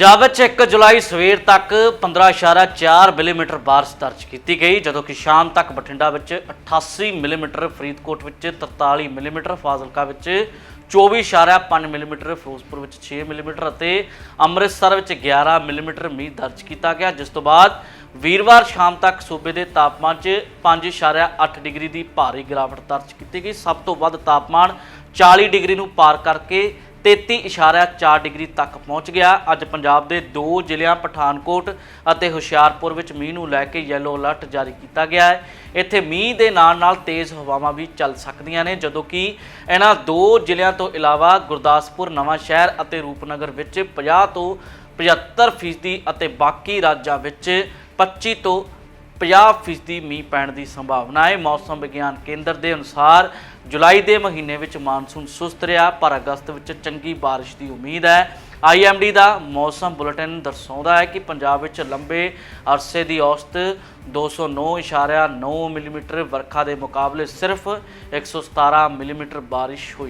ਪੰਜਾਬ ਵਿੱਚ 1 ਜੁਲਾਈ ਸਵੇਰ ਤੱਕ 15.4 ਮਿਲੀਮੀਟਰ ਬਾਰਿਸ਼ ਦਰਜ ਕੀਤੀ ਗਈ, ਜਦੋਂ ਕਿ ਸ਼ਾਮ ਤੱਕ ਬਠਿੰਡਾ ਵਿੱਚ 88 ਮਿਲੀਮੀਟਰ, ਫਰੀਦਕੋਟ ਵਿੱਚ 43 ਮਿਲੀਮੀਟਰ, ਫਾਜ਼ਿਲਕਾ ਵਿੱਚ 24.5 ਮਿਲੀਮੀਟਰ, ਫਿਰੋਜ਼ਪੁਰ ਵਿੱਚ 6 ਮਿਲੀਮੀਟਰ ਅਤੇ ਅੰਮ੍ਰਿਤਸਰ ਵਿੱਚ 11 ਮਿਲੀਮੀਟਰ ਮੀਂਹ ਦਰਜ ਕੀਤਾ ਗਿਆ, ਜਿਸ ਤੋਂ ਬਾਅਦ ਵੀਰਵਾਰ ਸ਼ਾਮ ਤੱਕ ਸੂਬੇ ਦੇ ਤਾਪਮਾਨ 'ਚ 5.8 ਡਿਗਰੀ ਦੀ ਭਾਰੀ ਗਿਰਾਵਟ ਦਰਜ ਕੀਤੀ ਗਈ। ਸਭ ਤੋਂ ਵੱਧ ਤਾਪਮਾਨ 40 ਡਿਗਰੀ ਨੂੰ ਪਾਰ ਕਰਕੇ 33.4 ਡਿਗਰੀ ਤੱਕ ਪਹੁੰਚ ਗਿਆ। ਅੱਜ ਪੰਜਾਬ ਦੇ ਦੋ ਜ਼ਿਲ੍ਹਿਆਂ ਪਠਾਨਕੋਟ ਅਤੇ ਹੁਸ਼ਿਆਰਪੁਰ ਵਿੱਚ ਮੀਂਹ ਨੂੰ ਲੈ ਕੇ ਯੈਲੋ ਅਲਰਟ ਜਾਰੀ ਕੀਤਾ ਗਿਆ ਹੈ। ਇੱਥੇ ਮੀਂਹ ਦੇ ਨਾਲ ਨਾਲ ਤੇਜ਼ ਹਵਾਵਾਂ ਵੀ ਚੱਲ ਸਕਦੀਆਂ ਨੇ, ਜਦੋਂ ਕਿ ਇਹਨਾਂ ਦੋ ਜ਼ਿਲ੍ਹਿਆਂ ਤੋਂ ਇਲਾਵਾ ਗੁਰਦਾਸਪੁਰ, ਨਵਾਂ ਸ਼ਹਿਰ ਅਤੇ ਰੂਪਨਗਰ ਵਿੱਚ 50 ਤੋਂ 75 ਫੀਸਦੀ ਅਤੇ ਬਾਕੀ ਰਾਜਾਂ ਵਿੱਚ 25 ਤੋਂ 50 ਫੀਸਦੀ ਮੀਂਹ ਪੈਣ ਦੀ ਸੰਭਾਵਨਾ ਹੈ। ਮੌਸਮ ਵਿਗਿਆਨ ਕੇਂਦਰ ਦੇ ਅਨੁਸਾਰ ਜੁਲਾਈ ਦੇ ਮਹੀਨੇ ਵਿੱਚ ਮਾਨਸੂਨ ਸੁਸਤ ਰਿਹਾ, ਪਰ ਅਗਸਤ ਵਿੱਚ ਚੰਗੀ ਬਾਰਿਸ਼ ਦੀ ਉਮੀਦ ਹੈ। ਆਈਐਮਡੀ ਦਾ ਮੌਸਮ ਬੁਲੇਟਿਨ ਦਰਸਾਉਂਦਾ ਹੈ ਕਿ ਪੰਜਾਬ ਵਿੱਚ ਲੰਬੇ ਅਰਸੇ ਦੀ ਔਸਤ 209.9 ਮਿਲੀਮੀਟਰ ਵਰਖਾ ਦੇ ਮੁਕਾਬਲੇ ਸਿਰਫ 117 ਮਿਲੀਮੀਟਰ ਬਾਰਿਸ਼ ਹੋਈ।